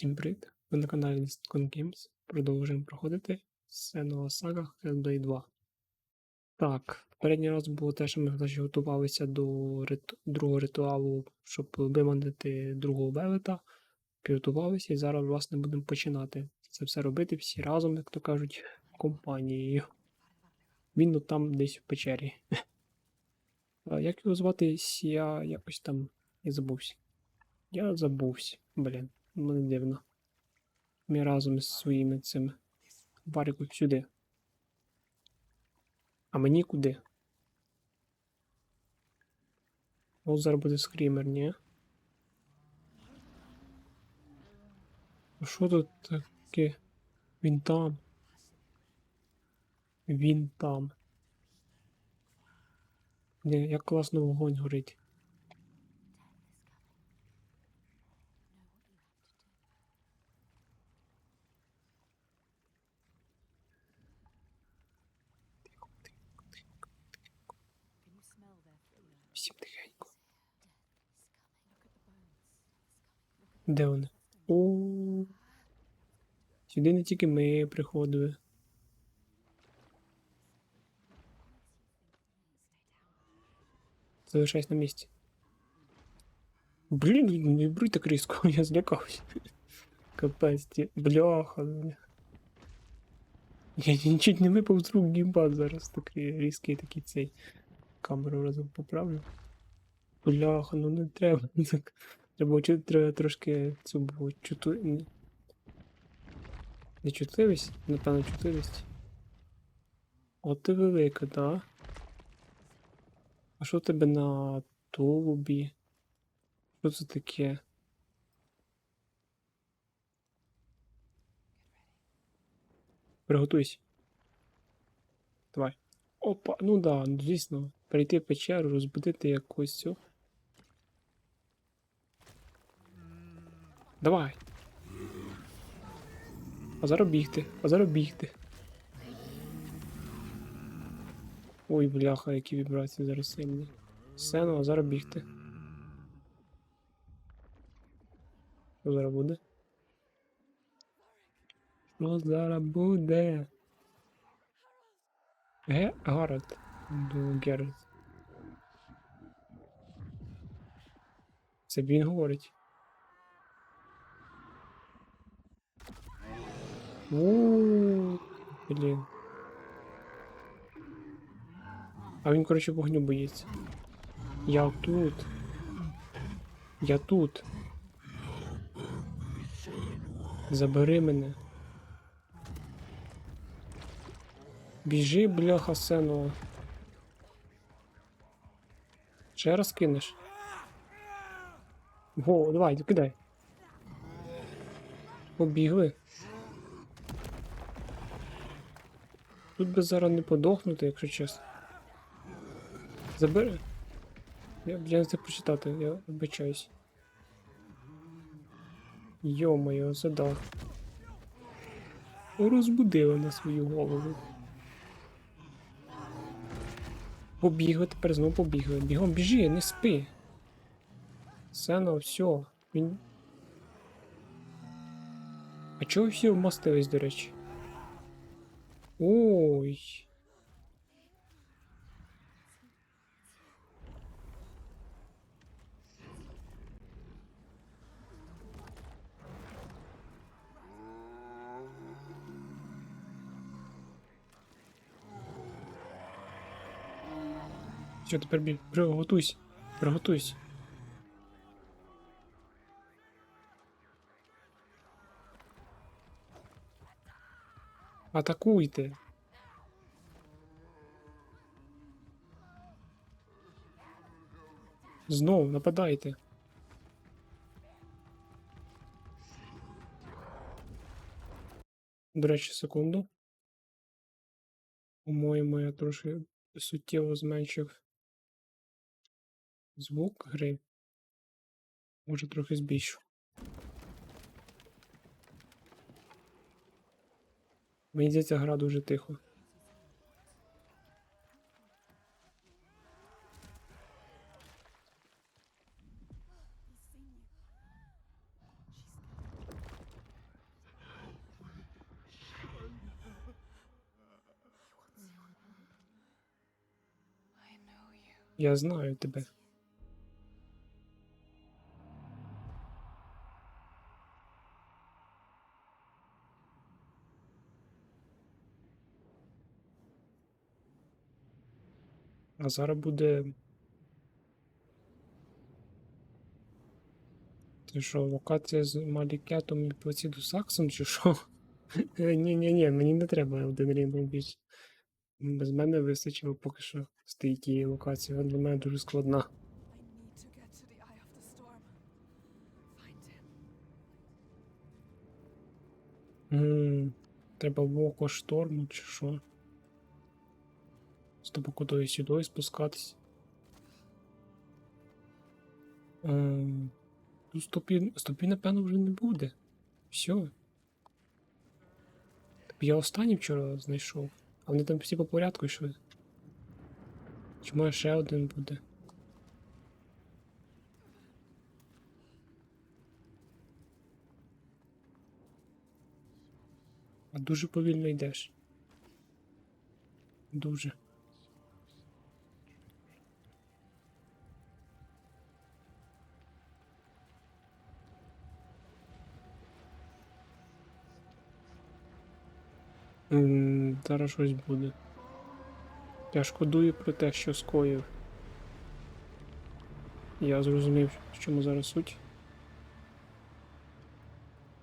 Всім привіт! Ви на каналі Listicon Games. Продовжуємо проходити Сенова Сага Hellblade 2. Так, передній раз було те, що ми значить, готувалися до риту... другого ритуалу, щоб виманити другого велета. Підготувалися і зараз, власне, будемо починати це все робити всі разом, як то кажуть, компанією. Він от там десь в печері. Як його звати? Я якось там і забувся. Я забувся, блін. Мене дивно. Ми разом із своїми цими. Варіку сюди. А мені куди? О, зараз буде скрімер, ні? А що тут таке? Він там. Він там. Ні, як класно вогонь горить. Де вони? О. Сюди не тільки ми приходили. Залишайся на місці. Блін, не бруй так різко, я злякався. Капець. Бляха. бля. Я нічуть не випав з рук гімбат зараз такий різкий такий цей. Камеру разом поправлю. Бляха, ну не треба. Так. Треба, треба трошки цю було чуту... Не чутливість? Напевно, чутливість. От ти велика, да? А що тебе на тулубі? Що це таке? Приготуйся. Давай. Опа, ну да, ну, звісно. Перейти в печеру, розбудити якусь цю. Давай. А зараз бігти, а. Ой, бляха, які вібрації зараз сильні. Зараз бігти. Що зараз буде? Що зараз буде? Ге, Гаррет. До Геральт. Це він говорить. Ууу, блін. А він, коротше, вогню боїться. Я тут. Я тут. Забери мене. Біжи, бляха, сено. Ще раз кинеш. Го, давай, кидай. Побігли. Тут би зараз не подохнути, якщо чесно. Забери. Я, я не встиг почитати, я вибачаюсь. Йо-моє, задах. Розбудили на свою голову. Побігли, тепер знову побігли. Бігом біжи, не спи. Сено, все. Він. А чого всі вмостились, до речі? Ой. Що тепер біль? Приготуйся. Приготуйся. Атакуйте. Знову нападайте. До речі, секунду. По-моєму, я трошки суттєво зменшив звук гри. Може трохи збільшу. Мені здається, гра дуже тихо. Я знаю тебе. Зараз буде. Це що, локація з Малікетом і Плаціду Саксом, чи що? Ні, ні, ні, мені не треба один рівень більше. Без мене вистачило поки що з тієї локації. Вона для мене дуже складна. Треба в око шторму, чи що? З тобою кудою сюди спускатись. Ем, Ну, стопі, стопі, напевно, вже не буде. Все. Я останній вчора знайшов. А вони там всі по порядку йшли. Чи може ще один буде? А дуже повільно йдеш. Дуже. Зараз щось буде. Я шкодую про те, що скоїв. Я зрозумів, в чому зараз суть.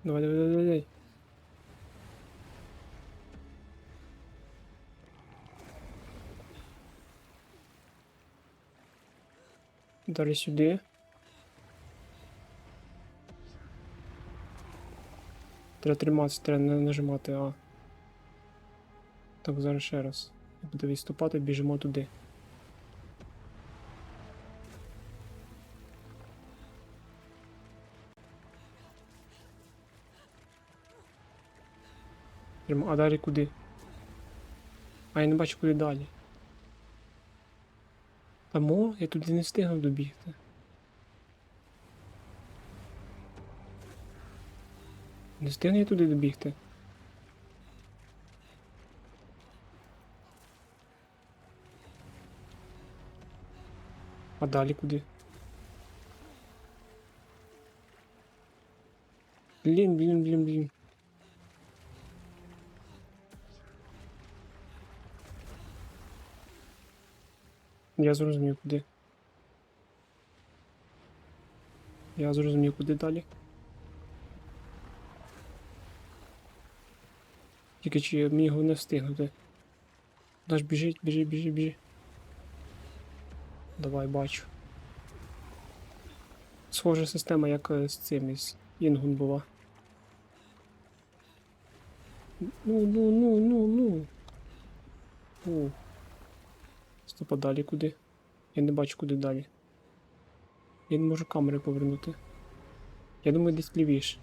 Давай, давай, давай, давай. Далі сюди. Треба триматися, треба не нажимати А. Так, зараз ще раз. Я буду відступати, біжимо туди. А далі куди? А я не бачу, куди далі. Тамо, я туди не встигну добігти. Не встигну я туди добігти. А далі куди? Блін, блін, блін, блін. Я зрозумів, куди. Я зрозумів, куди далі. Тільки чи мені його не встигнути. Даш біжить, біжи, біжи, біжи. Давай бачу. Схожа система, як е, з цим із Інгун була. Ну, ну, ну, ну, ну. О. Стоп, а далі куди? Я не бачу, куди далі. Я не можу камери повернути. Я думаю, десь лівіше.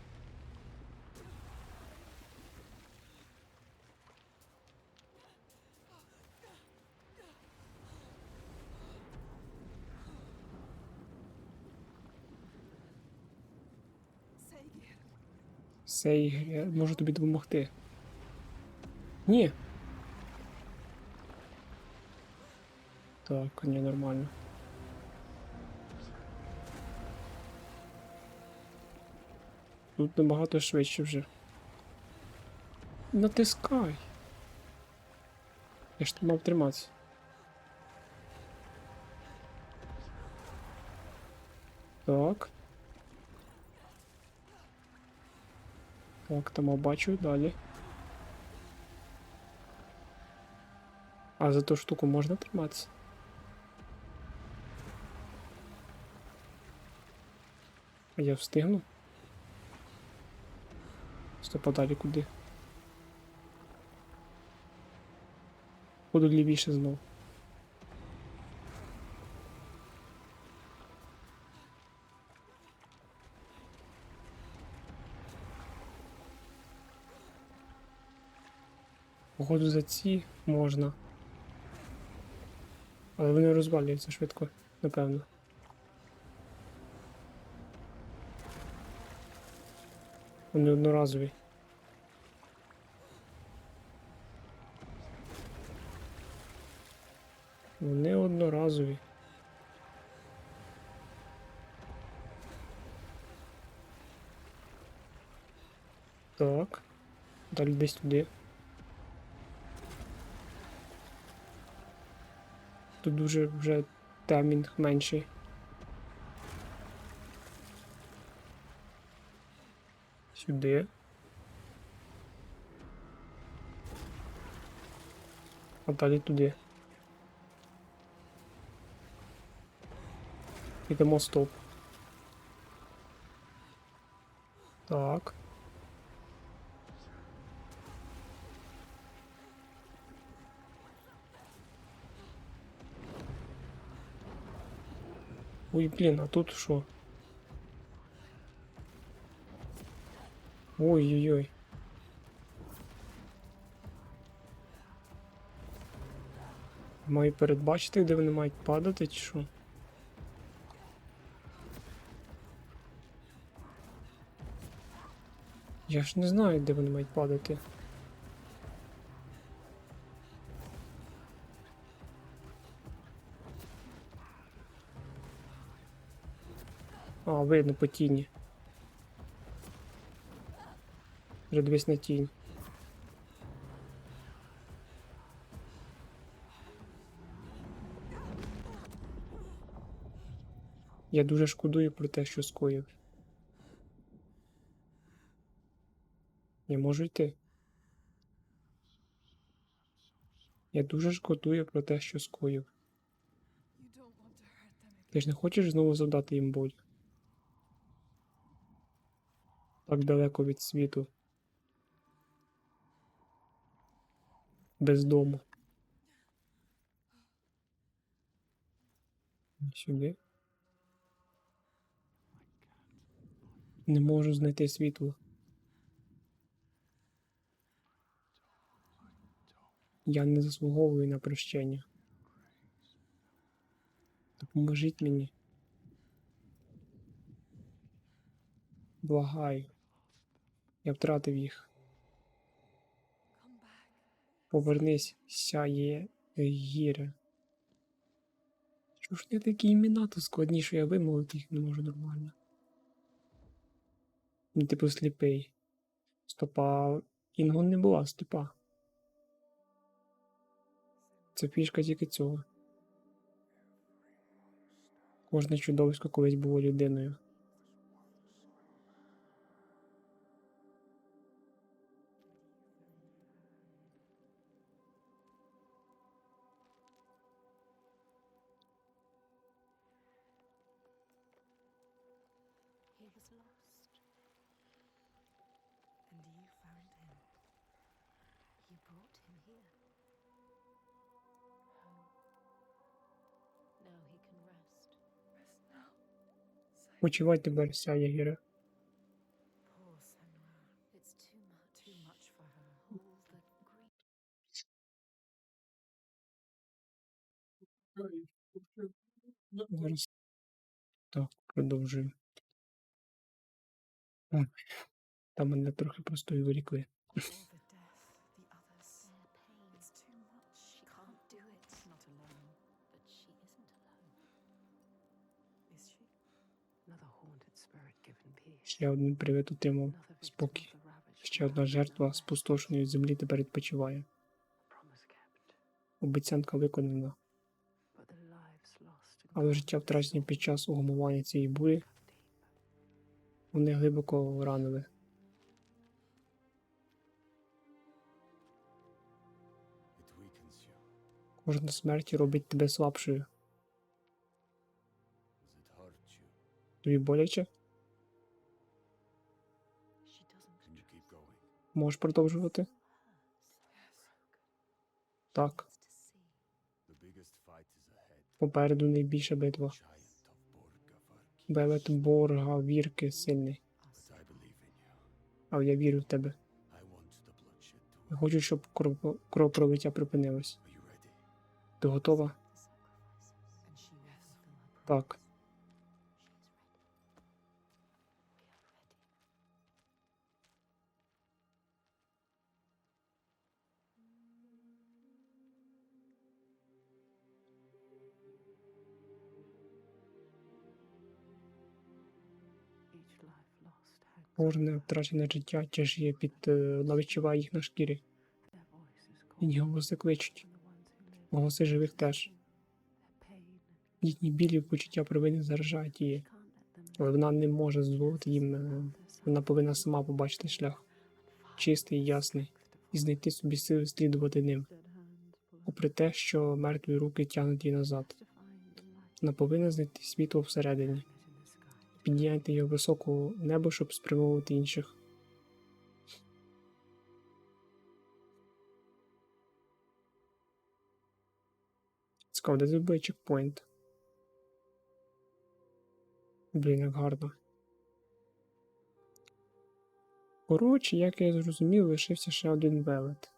Сей, я можу тобі допомогти. Ні. Так, ні, нормально. Тут набагато швидше вже. Натискай. Я ж мав триматися. Так. Там бачу далі. А за ту штуку можна триматися? Я встигну? Стоп, а далі куди? Буду лівіше знову. Походу за ці можна. Але вони розвалюються швидко, напевно. Вони одноразові. Вони одноразові. Так. Далі десь туди. Тут дуже вже таймінг менший. Сюди. А далі туди. Ідемо стоп. Так. Ой, блін, а тут що? Ой-ой-ой. Маю передбачити, де вони мають падати, чи що? Я ж не знаю, де вони мають падати. А, видно по тіні. Вже дивись на тінь. Я дуже шкодую про те, що скоїв. Я можу йти. Я дуже шкодую про те, що скоїв. Ти ж не хочеш знову завдати їм боль? Так далеко від світу. Без дому. Сюди. Не можу знайти світло. Я не заслуговую на прощення. Допоможіть мені. Благаю. Я втратив їх. Повернись, сяє гіря. Чого ж не такі імена тут складні, що я вимовити їх не можу нормально. Ну, типу сліпий. Стопа. Інго не була степа. Це фішка тільки цього. Кожне чудовисько колись було людиною. Was lost. And you found him. You brought him here. Home. Now he can rest. Rest now. Почувай тепер, сяє гіря. Poor Senua. It's Ой, Там мене трохи просто given peace. Ще один привид отримав спокій. Ще одна жертва спустошеної землі тепер відпочиває. Обіцянка виконана, але життя втрачені під час угамування цієї бурі. Вони глибоко ранили. Кожна смерть робить тебе слабшою. Тобі боляче? Можеш продовжувати? Так. Попереду найбільша битва. Белет Борга Вірки сильний. Але я вірю в тебе. Я хочу, щоб кров- кровопролиття припинилось. Are you ready? Ти готова? Так. Кожне втрачене життя тяжіє під е, вона відчуває їх на шкірі. Їхні голоси кличуть. Голоси живих теж. Їхні білі почуття провини заражають її, але вона не може дозволити їм. е, Вона повинна сама побачити шлях, чистий і ясний, і знайти собі сили слідувати ним, попри те, що мертві руки тягнуть її назад. Вона повинна знайти світло всередині, підняти її високо в небо, щоб спрямовувати інших. Цікаво, де зробили чекпоінт? Блін, як гарно. Коротше, як я зрозумів, лишився ще один велет.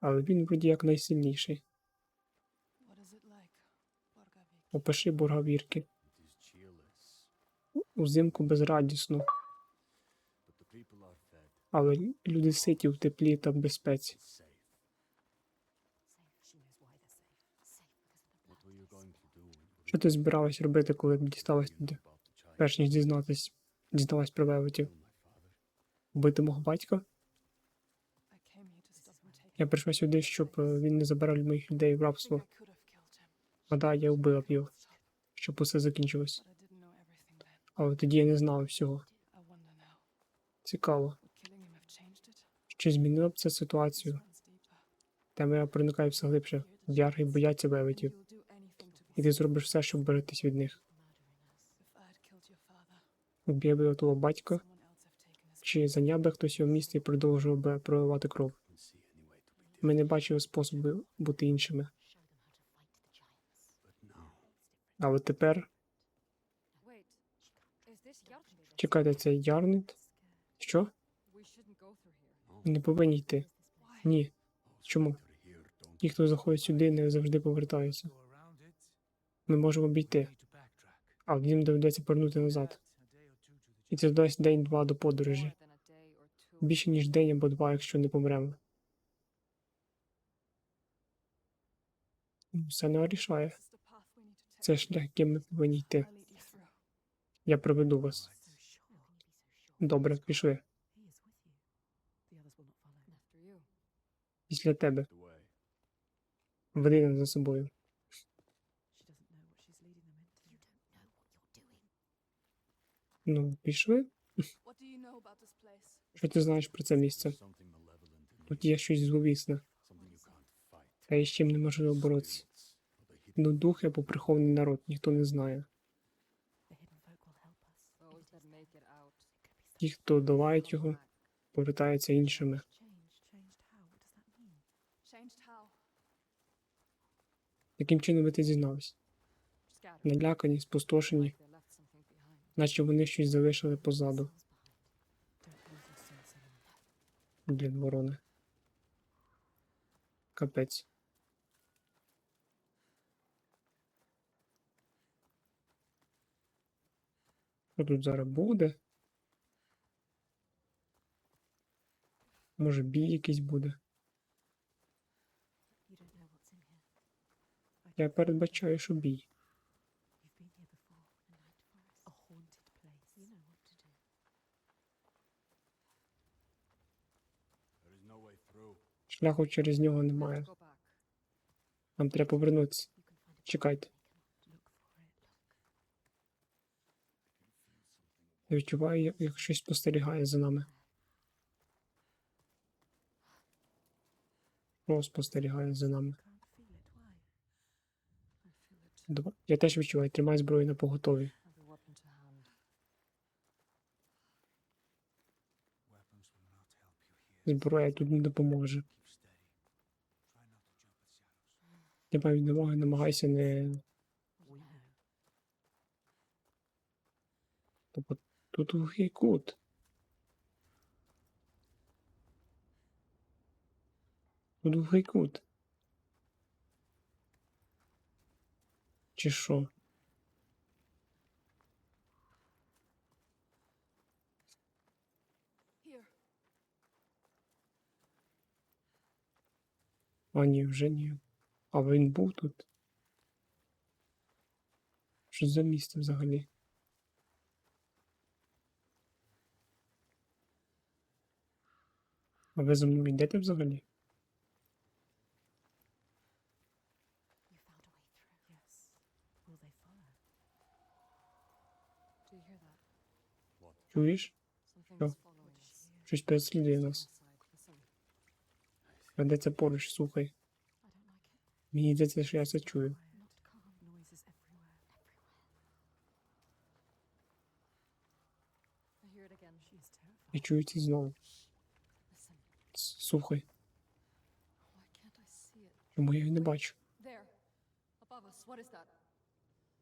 Але він вроді як найсильніший. Опиши бургавірки. Узимку безрадісно, але люди ситі в теплі та в безпеці. Що ти збиралась робити, коли б дісталась туди, перш ніж дізнатись, дізналась про велетів? Вбити мого батька? Я прийшла сюди, щоб е, він не забирав моїх людей в рабство. Him. Гадаю, я вбила б його, щоб усе закінчилось. Але тоді я не знала всього. Цікаво, чи змінило б це ситуацію? Темрява проникає все глибше. В'ярги бояться велетів, і ти зробиш все, щоб берегтись від них. Вб'є би твого батька, чи зайняв би хтось його місце і продовжував би проливати кров. Ми не бачили способу бути іншими. Але тепер, чекайте, це Ярнит? Що? Не повинні йти. Ні. Чому? Ті, хто заходить сюди, не завжди повертаються. Ми можемо обійти, а їм доведеться повернути назад. І це дасть день-два до подорожі. Більше ніж день або два, якщо не помремо. Все не вирішає. Це шлях, яким ми повинні йти. Я проведу вас. Добре, пішли. Після тебе. Веди нас за собою. Ну, пішли. Що ти знаєш про це місце? Тут є щось зловісне, та із чим неможливо боротися. Дух або прихований народ, ніхто не знає. Ті, хто долають його, повертаються іншими. Яким чином ви ти? Scattered. Налякані, спустошені, наче вони щось залишили позаду. Блін, ворони. Капець. Що тут зараз буде? Може, бій якийсь буде? Я передбачаю, що бій. Шляху через нього немає. Нам треба повернутися. Чекайте. Відчуваю, як, щось спостерігає за нами. Що спостерігає за нами? Два- Я теж відчуваю, тримай зброю на поготові. Зброя тут не допоможе. Тримай відмоги, намагайся не. Тобто тут глухий кут. Тут глухий кут. Чи що? А ні, вже ні. А він був тут. Що за місце взагалі? А ви за мною йдете взагалі? You found a way through. Yes. Will they follow? Do you hear that? What? Чуєш? Something's Що? following us. Щось переслідує нас. Outside. Listen. Ведеться поруч, слухай. I don't like it. Мені здається, що я це чую. Not calm. Noises everywhere. Everywhere. I hear it again. She is terrified. Я чую це знову. Слухай, чому я її не бачу?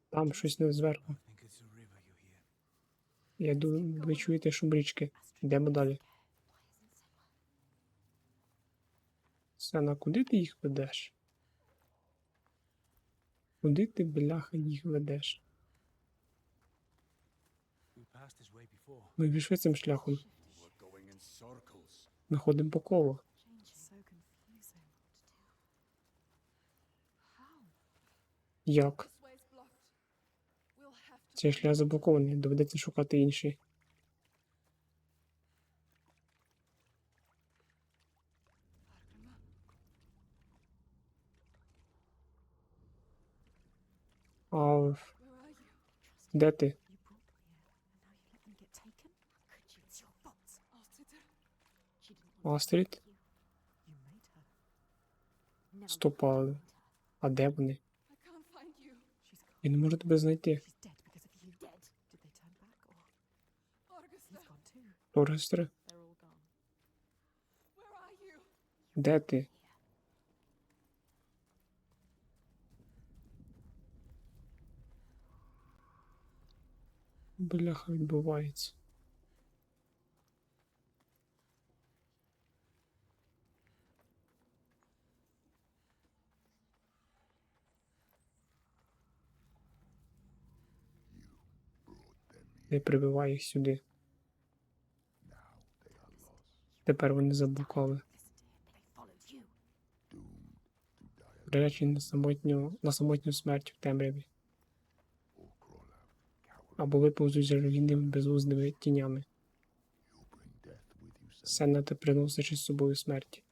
Там щось не зверху. Я думаю, ви чуєте шум річки. Йдемо далі. Сена, куди ти їх ведеш? Куди ти, бляха, їх ведеш? Ми пішли цим шляхом. We're going in circles. Ми ходимо по. How? Як? Цей шлях заблокований, доведеться шукати інший. А Where are you? де ти? Augusta. he's gone too? Торгестре, They're all gone. Where are you? де ти? Бляха, відбувається. Не прибивай їх сюди. Тепер вони you. Приречені на самотню, на самотню смерть в темряві. Або виповзуть жалюгідними безвузними тінями. Сенна ти приносиш із собою смерть.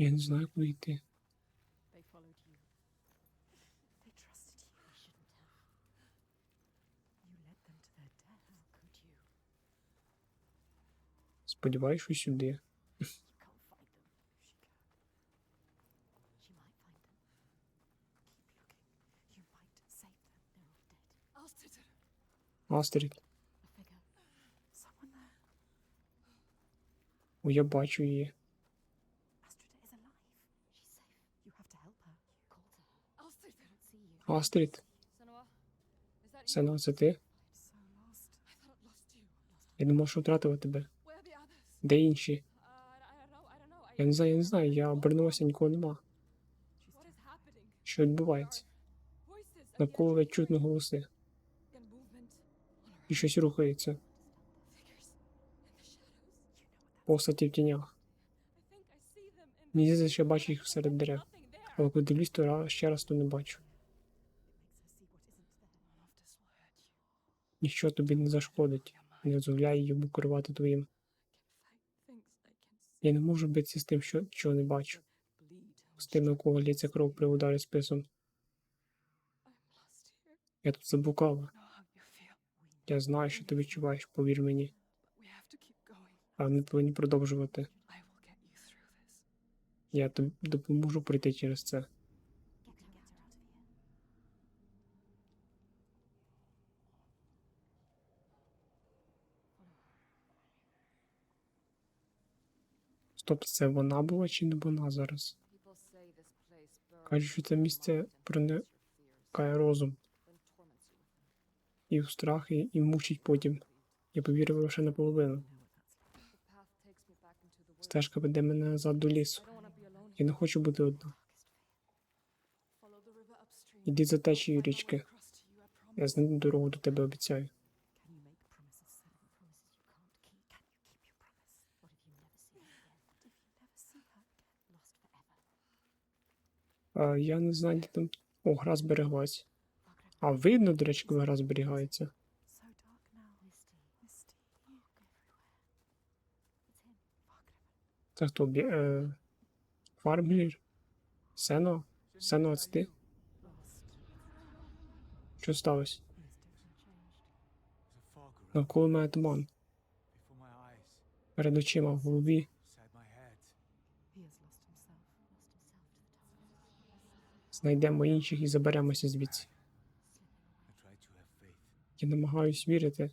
Я не знаю, куди йти. They followed you. They trusted you. They shouldn't have. You led them to their death. How could you? Сподіваюсь, що сюди. You can't find them. She can. She might find them. Keep looking. You might save them. They're all dead. Alciter. Астрід, A figure. Someone there. о, я бачу її. Астрід? Сенна, це ти? Я думав, що втратила тебе. Де інші? Я не знаю, я не знаю. Я обернувся, нікого нема. Що відбувається? Навколо ледь чутно голоси. І щось рухається. Постаті в тінях. Мені здається, що бачу їх серед дерев. Але коли дивлюсь, то ще раз то не бачу. Ніщо тобі не зашкодить. Не дозволяє йому керувати твоїм. Я не можу битися з тим, що, чого не бачу. З тими, у кого лється кров при ударі списом. Я тут feel. Я знаю, що ти відчуваєш, повір мені. Але ми повинні продовжувати. Я тобі допоможу пройти через це. Стоп, це вона була чи не вона зараз? Кажуть, що це місце проникає розум і в страх, і, і мучить потім. Я повірив лише наполовину. Стежка веде мене назад до лісу. Я не хочу бути одна. Іди за течією річки. Я знайду дорогу до тебе обіцяю. Я не знаю, де там. О, гра збереглась. А видно, до речі, коли гра зберігається. Це хто б'є? Е, Фармлір? Сено? Сено, це ти? Що сталося? Навколо мене туман. Перед очима, в голові. Знайдемо інших і заберемося звідси. Я намагаюсь вірити,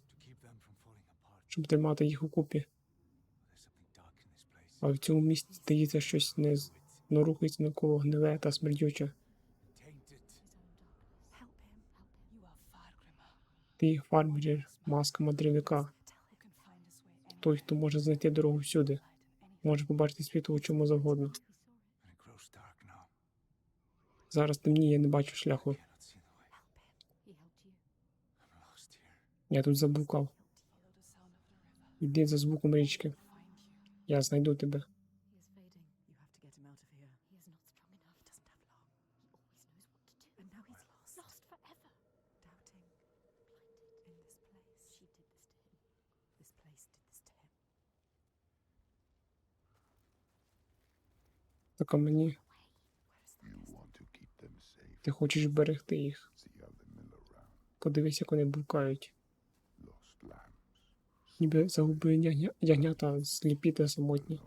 щоб тримати їх у купі. А в цьому місці стається щось не ну, рухається навколо гниле та смердюче. Ти фармлір, маска мандрівника. Той, хто може знайти дорогу всюди, може побачити світло у чому завгодно. And it grows dark now. Зараз темніє, я не бачу шляху. Я тут заблукав. Іди за звуком річки. Я знайду тебе. Так мені ти хочеш берегти їх. Подивись, як вони lambs. Ніби ягня- ягнята сліпі та самотні.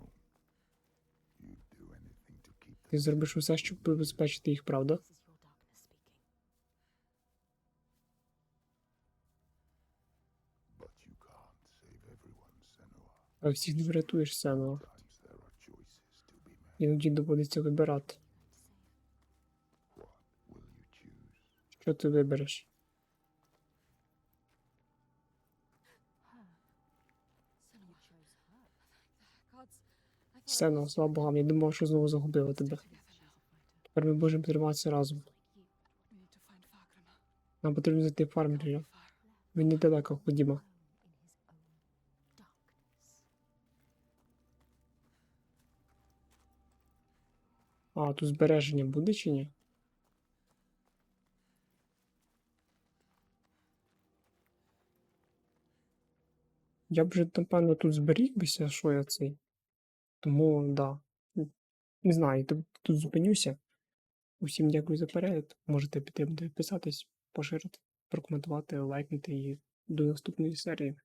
Ти зробиш усе, щоб забезпечити їх, правда? А всіх не врятуєш made. Іноді доводиться вибирати. Що ти вибереш? Gods, I Сено, слава богам, я думав, що знову загубила тебе. Тепер ми можемо триматися разом. Нам потрібно знайти фармлера. Far. Він недалеко, ходімо. А, тут збереження буде чи ні? Я б вже, напевно, тут зберігся, що я цей. Тому, да. Не знаю, тут, зупинюся. Усім дякую за перегляд. Можете підписатись, поширити, прокоментувати, лайкнути і до наступної серії.